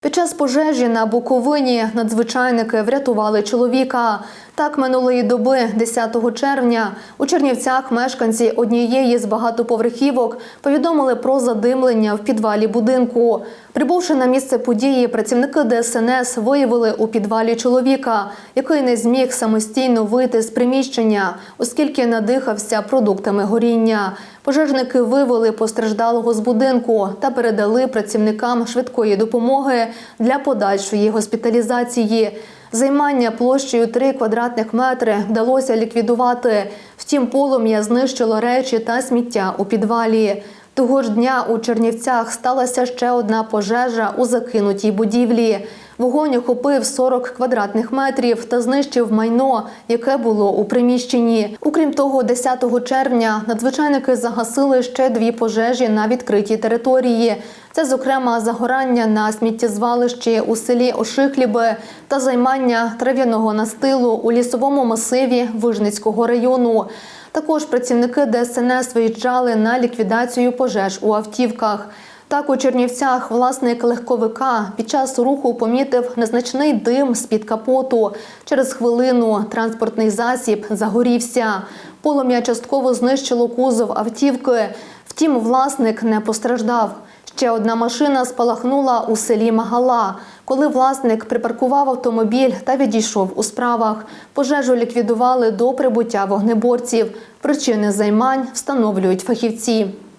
Під час пожежі на Буковині надзвичайники врятували чоловіка. Так минулої доби, 10 червня, у Чернівцях мешканці однієї з багатоповерхівок повідомили про задимлення в підвалі будинку. Прибувши на місце події, працівники ДСНС виявили у підвалі чоловіка, який не зміг самостійно вийти з приміщення, оскільки надихався продуктами горіння. Пожежники вивели постраждалого з будинку та передали працівникам швидкої допомоги для подальшої госпіталізації. Займання площею 3 квадратних метри вдалося ліквідувати. Втім, полум'я знищило речі та сміття у підвалі. Того ж дня у Чернівцях сталася ще одна пожежа у закинутій будівлі. Вогонь охопив 40 квадратних метрів та знищив майно, яке було у приміщенні. Окрім того, 10 червня надзвичайники загасили ще дві пожежі на відкритій території. Це, зокрема, загорання на сміттєзвалищі у селі Ошихліби та займання трав'яного настилу у лісовому масиві Вижницького району. Також працівники ДСНС виїжджали на ліквідацію пожеж у автівках. Так, у Чернівцях власник легковика під час руху помітив незначний дим з-під капоту. Через хвилину транспортний засіб загорівся. Полум'я частково знищило кузов автівки. Втім, власник не постраждав. Ще одна машина спалахнула у селі Магала. Коли власник припаркував автомобіль та відійшов у справах, пожежу ліквідували до прибуття вогнеборців. Причини займань встановлюють фахівці.